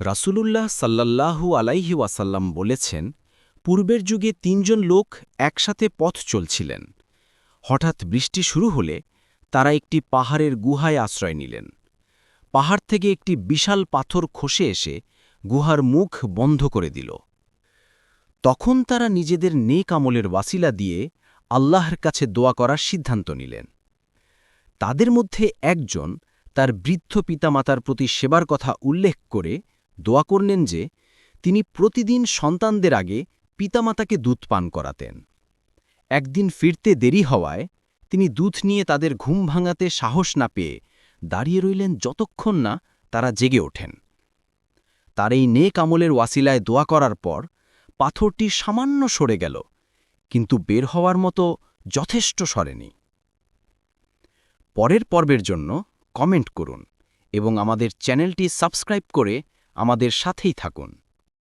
রাসূলুল্লাহ সাল্লাল্লাহু আলাইহি ওয়াসাল্লাম বলেছেন, পূর্বের যুগে তিনজন লোক একসাথে পথ চলছিলেন। হঠাৎ বৃষ্টি শুরু হলে তারা একটি পাহাড়ের গুহায় আশ্রয় নিলেন। পাহাড় থেকে একটি বিশাল পাথর খসে এসে গুহার মুখ বন্ধ করে দিল। তখন তারা নিজেদের নেক আমলের ওয়াসিলা দিয়ে আল্লাহর কাছে দোয়া করার সিদ্ধান্ত নিলেন। তাদের মধ্যে একজন তার বৃদ্ধ পিতামাতার প্রতি সেবার কথা উল্লেখ করে দোয়া করলেন যে, তিনি প্রতিদিন সন্তানদের আগে পিতামাতাকে দুধ পান করাতেন। একদিন ফিরতে দেরি হওয়ায় তিনি দুধ নিয়ে তাদের ঘুম ভাঙাতে সাহস না পেয়ে দাঁড়িয়ে রইলেন যতক্ষণ না তারা জেগে ওঠেন। তার এই নেক আমলের ওয়াসিলায় দোয়া করার পর পাথরটি সামান্য সরে গেল, কিন্তু বের হওয়ার মতো যথেষ্ট সরেনি। পরের পর্বের জন্য কমেন্ট করুন এবং আমাদের চ্যানেলটি সাবস্ক্রাইব করে আমাদের সাথেই থাকুন।